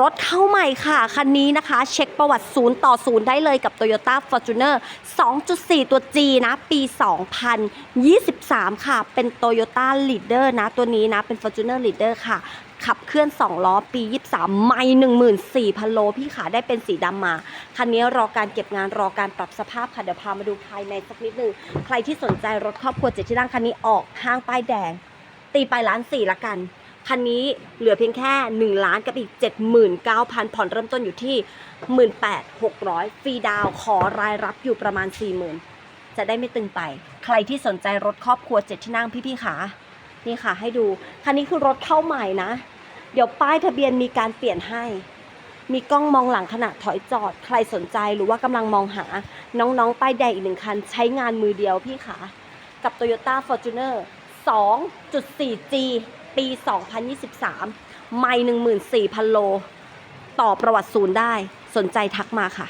รถเข้าใหม่ค่ะ คันนี้นะคะ เช็คประวัติศูนย์ต่อศูนย์ได้เลยกับ Toyota Fortuner 2.4 ตัว G นะ ปี 2023 ค่ะ เป็น Toyota Leader นะ ตัวนี้นะ เป็น Fortuner Leader ค่ะ ขับเคลื่อน 2 ล้อ ปี 23 ไม่14,000 โล พี่ขาได้เป็นสีดำมา คันนี้รอการเก็บงานรอการปรับสภาพค่ะ เดี๋ยวพามาดูภายในสักนิดนึง ใครที่สนใจรถครอบครัวเจ็ดที่นั่งคันนี้ออกห้างป้ายแดง ตีไปล้านสี่ละกัน คันนี้เหลือเพียงแค่ 1 ล้านกับอีก 79,000 ผ่อนเริ่มต้นอยู่ที่ 18,600 ฟรีดาวขอรายรับอยู่ประมาณ 40,000 จะได้ไม่ตึงไป ใครที่สนใจรถครอบครัวเจ็ดที่นั่งพี่ๆขานี่ค่ะให้ดู คันนี้คือรถเข้าใหม่นะ เดี๋ยวป้ายทะเบียนมีการเปลี่ยนให้ มีกล้องมองหลังขณะถอยจอด ใครสนใจหรือว่ากำลังมองหา น้องๆ ป้ายแดงอีกหนึ่งคัน ใช้งานมือเดียวพี่ขา กับ Toyota Fortuner 2.4G ปี 2023 ไม่ 14,000 โล ต่อประวัติศูนย์ได้ สนใจทักมาค่ะ